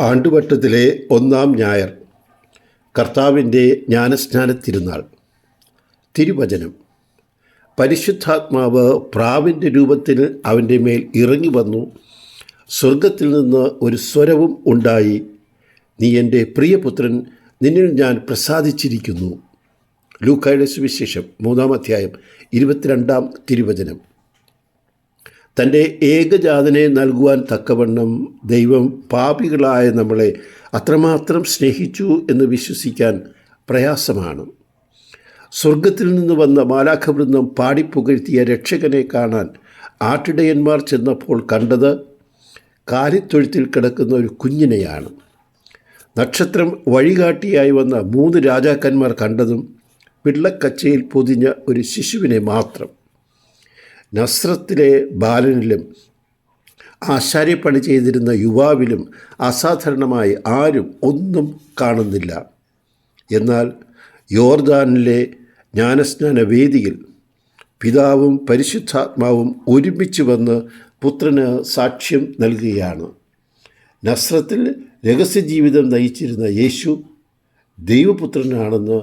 ആണ്ടുവട്ടത്തിലെ ഒന്നാം ഞായർ കർത്താവിന്റെ ജ്ഞാനസ്നാന തിരുനാൾ തിരുവചനം. പരിശുദ്ധാത്മാവ് പ്രാവിന്റെ രൂപത്തിൽ അവന്റെ മേൽ ഇറങ്ങി വന്നു സ്വർഗത്തിൽ നിന്ന് ഒരു സ്വരവും ഉണ്ടായി നീ എന്റെ പ്രിയപുത്രൻ നിന്നിൽ ഞാൻ പ്രസാദിച്ചിരിക്കുന്നു. ലൂക്കായുടെ സുവിശേഷം മൂന്നാം അധ്യായം ഇരുപത്തിരണ്ടാം തിരുവചനം. തന്റെ ഏകജാതനെ നൽകുവാൻ തക്കവണ്ണം ദൈവം പാപികളായ നമ്മളെ അത്രമാത്രം സ്നേഹിച്ചു എന്ന് വിശ്വസിക്കാൻ പ്രയാസമാണ്. സ്വർഗത്തിൽ നിന്ന് വന്ന മാലാഖവൃന്ദം പാടിപ്പുകഴ്ത്തിയ രക്ഷകനെ കാണാൻ ആട്ടിടയന്മാർ ചെന്നപ്പോൾ കണ്ടത് കാലിത്തൊഴുത്തിൽ കിടക്കുന്ന ഒരു കുഞ്ഞിനെയാണ്. നക്ഷത്രം വഴികാട്ടിയായി വന്ന മൂന്ന് രാജാക്കന്മാർ കണ്ടതും പിള്ളക്കച്ചയിൽ പൊതിഞ്ഞ ഒരു ശിശുവിനെ മാത്രം. നസ്രത്തിലെ ബാലനിലും ആശാര്യപ്പണി ചെയ്തിരുന്ന യുവാവിലും അസാധാരണമായി ആരും ഒന്നും കാണുന്നില്ല. എന്നാൽ യോർദാനിലെ ജ്ഞാനസ്നാന വേദിയിൽ പിതാവും പരിശുദ്ധാത്മാവും ഒരുമിച്ച് വന്ന് പുത്രന് സാക്ഷ്യം നൽകുകയാണ്. നസ്രത്തിൽ രഹസ്യജീവിതം നയിച്ചിരുന്ന യേശു ദൈവപുത്രനാണെന്ന്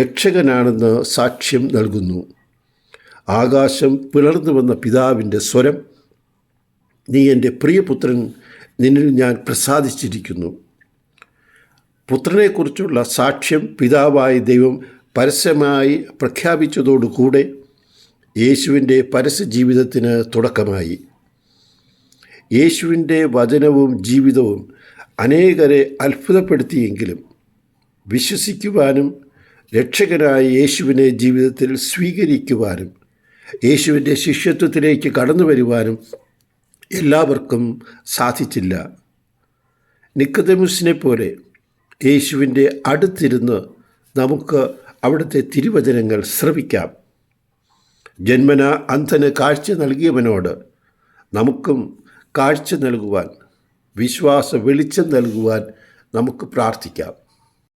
രക്ഷകനാണെന്ന് സാക്ഷ്യം നൽകുന്നു. ആകാശം പിളർന്നു വന്ന പിതാവിന്റെ സ്വരം നീ എന്റെ പ്രിയപുത്രൻ നിന്നിൽ ഞാൻ പ്രസാദിച്ചിരിക്കുന്നു. പുത്രനെക്കുറിച്ചുള്ള സാക്ഷ്യം പിതാവായ ദൈവം പരസ്യമായി പ്രഖ്യാപിച്ചതോടുകൂടെ യേശുവിന്റെ പരസ്യ ജീവിതത്തിന് തുടക്കമായി. യേശുവിന്റെ വചനവും ജീവിതവും അനേകരെ അത്ഭുതപ്പെടുത്തിയെങ്കിലും വിശ്വസിക്കുവാനും രക്ഷകനായ യേശുവിനെ ജീവിതത്തിൽ സ്വീകരിക്കുവാനും യേശുവിന്റെ ശിഷ്യത്വത്തിലേക്ക് കടന്നു വരുവാനും എല്ലാവർക്കും സാധിച്ചില്ല. നിക്കതമുസിനെ പോലെ യേശുവിന്റെ അടുത്തിരുന്ന് നമുക്ക് അവിടുത്തെ തിരുവചനങ്ങൾ ശ്രവിക്കാം. ജന്മന അന്ധന് കാഴ്ച നൽകിയവനോട് നമുക്കും കാഴ്ച നൽകുവാൻ വിശ്വാസ വെളിച്ചം നൽകുവാൻ നമുക്ക് പ്രാർത്ഥിക്കാം.